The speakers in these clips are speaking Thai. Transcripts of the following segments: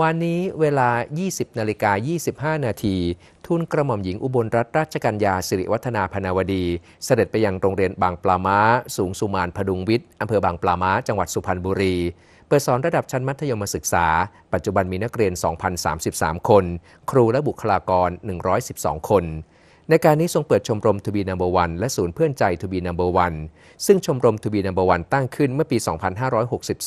วันนี้เวลา 20 นาฬิกา 25 นาที ทุนกระหม่อมหญิงอุบลรัตนราชกัญญาสิริวัฒนาพนาวดี เสด็จไปยังโรงเรียนบางปลาม้า สูงสุมานพดุงวิทย์อำเภอบางปลาม้า จังหวัดสุพรรณบุรี เปิดสอนระดับชั้นมัธยมศึกษา ปัจจุบันมีนักเรียน 2,033 คน ครูและบุคลากร 112 คน ในการนี้ทรงเปิดชมรมทูบีนัมเบอร์วันและศูนย์เพื่อนใจทูบีนัมเบอร์วันซึ่งชมรมทูบีนัมเบอร์วันตั้งขึ้นเมื่อปี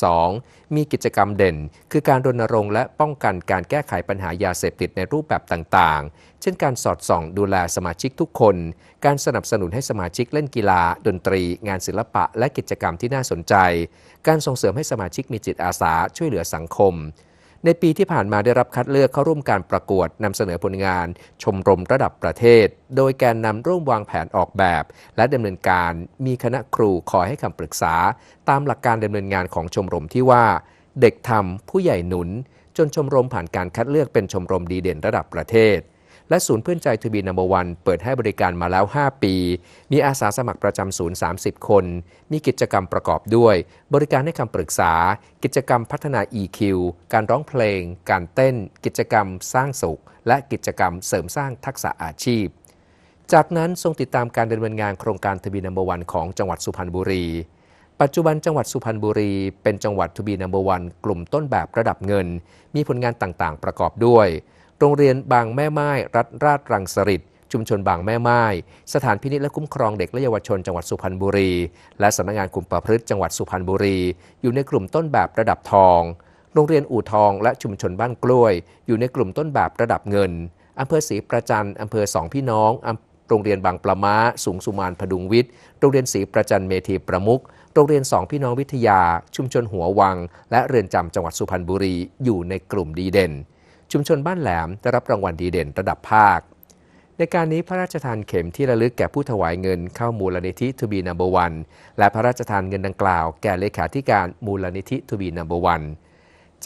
2562 มีกิจกรรมเด่น คือการรณรงค์และป้องกันการแก้ไขปัญหายาเสพติดในรูปแบบต่างๆ เช่นการสอดส่องดูแลสมาชิกทุกคน การสนับสนุนให้สมาชิกเล่นกีฬา ดนตรี งานศิลปะ และกิจกรรมที่น่าสนใจ การส่งเสริมให้สมาชิกมีจิตอาสาช่วยเหลือสังคม ในปีที่ผ่านมาได้รับคัดเลือกเข้าร่วมการประกวดนำเสนอผลงาน ชมรมระดับประเทศ โดยแกนนำร่วมวางแผนออกแบบ และดำเนินการมีคณะครูคอยให้คำปรึกษา ตามหลักการดำเนินงานของชมรมที่ว่า เด็กทำผู้ใหญ่หนุน จนชมรมผ่านการคัดเลือกเป็นชมรมดีเด่นระดับประเทศ และศูนย์เพื่อนใจทูบีนัมเบอร์วันเปิดให้บริการมาแล้ว 5 ปี มีอาสาสมัครประจำศูนย์ 30 คน มีกิจกรรมประกอบด้วย บริการให้คำปรึกษา กิจกรรมพัฒนา EQ การร้องเพลง การเต้น กิจกรรมสร้างสุข และกิจกรรมเสริมสร้างทักษะอาชีพ จากนั้นทรงติดตามการดำเนินงานโครงการทบีนัมเบอร์วันของจังหวัดสุพรรณบุรีปัจจุบันจังหวัดสุพรรณบุรี เป็นจังหวัดทูบีนัมเบอร์วันกลุ่มต้นแบบระดับเงิน มีผลงานต่างๆ ประกอบด้วย โรงเรียนบางแม่ไม้รัฐราชรังสฤษชุมชนบางแม่ไม้สถานพินิจและคุ้มครองเด็กและเยาวชนจังหวัดสุพรรณบุรี และสำนักงานคุมประพฤติจังหวัดสุพรรณบุรี อยู่ในกลุ่มต้นแบบระดับทอง โรงเรียนอู่ทองและชุมชนบ้านกล้วย อยู่ในกลุ่มต้นแบบระดับเงินอำเภอศรีประจันอำเภอสองพี่น้องโรงเรียนบางปลาม้า สูงสุมานพดุงวิทย์ โรงเรียนศรีประจันเมธีประมุข โรงเรียนสองพี่น้องวิทยา ชุมชนหัววัง และเรือนจำจังหวัดสุพรรณบุรี อยู่ในกลุ่มดีเด่น ชุมชนบ้านแหลมได้รับรางวัลดีเด่นระดับภาค ในการนี้พระราชทานเข็มที่ระลึกแก่ผู้ถวายเงินเข้ามูลนิธิทูบีนัมเบอร์วันและพระราชทานเงินดังกล่าว แก่เลขาธิการมูลนิธิทูบีนัมเบอร์วัน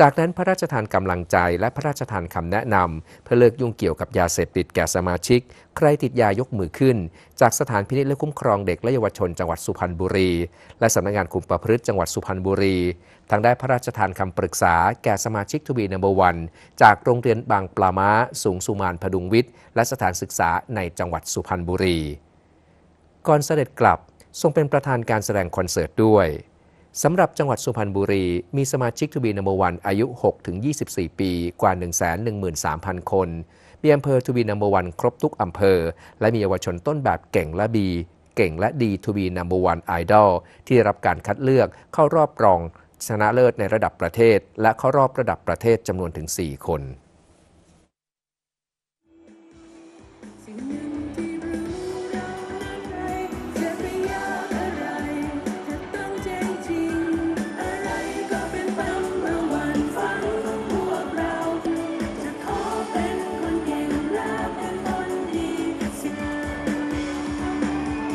จากนั้นพระราชทานกำลังใจและพระราชทานคำแนะนำเพื่อเลิกยุ่งเกี่ยวกับยาเสพติดแก่สมาชิก ใครติดยายกมือขึ้น จากสถานพินิจและคุ้มครองเด็กและเยาวชนจังหวัดสุพรรณบุรี และสำนักงานคุมประพฤติจังหวัดสุพรรณบุรีทางได้พระราชทานคำปรึกษาแก่สมาชิกทูบีนัมเบอร์วันจากโรงเรียนบางปลาม้า สูงสุมานพดุงวิทย์ และสถานศึกษาในจังหวัดสุพรรณบุรี ก่อนเสด็จกลับทรงเป็นประธานการแสดงคอนเสิร์ตด้วย สำหรับจังหวัดสุพรรณบุรี มีสมาชิกทูบีนัมเบอร์วันอายุ 6-24 ปี กว่า 113,000 คน มีอำเภอทูบีนัมเบอร์วันครบทุกอำเภอ และมีเยาวชนต้นแบบเก่งและดี เก่งและดีทูบีนัมเบอร์วันไอดอลที่ได้รับการคัดเลือกเข้ารอบรองชนะเลิศในระดับประเทศ และเข้ารอบระดับประเทศจำนวนถึง 4 คน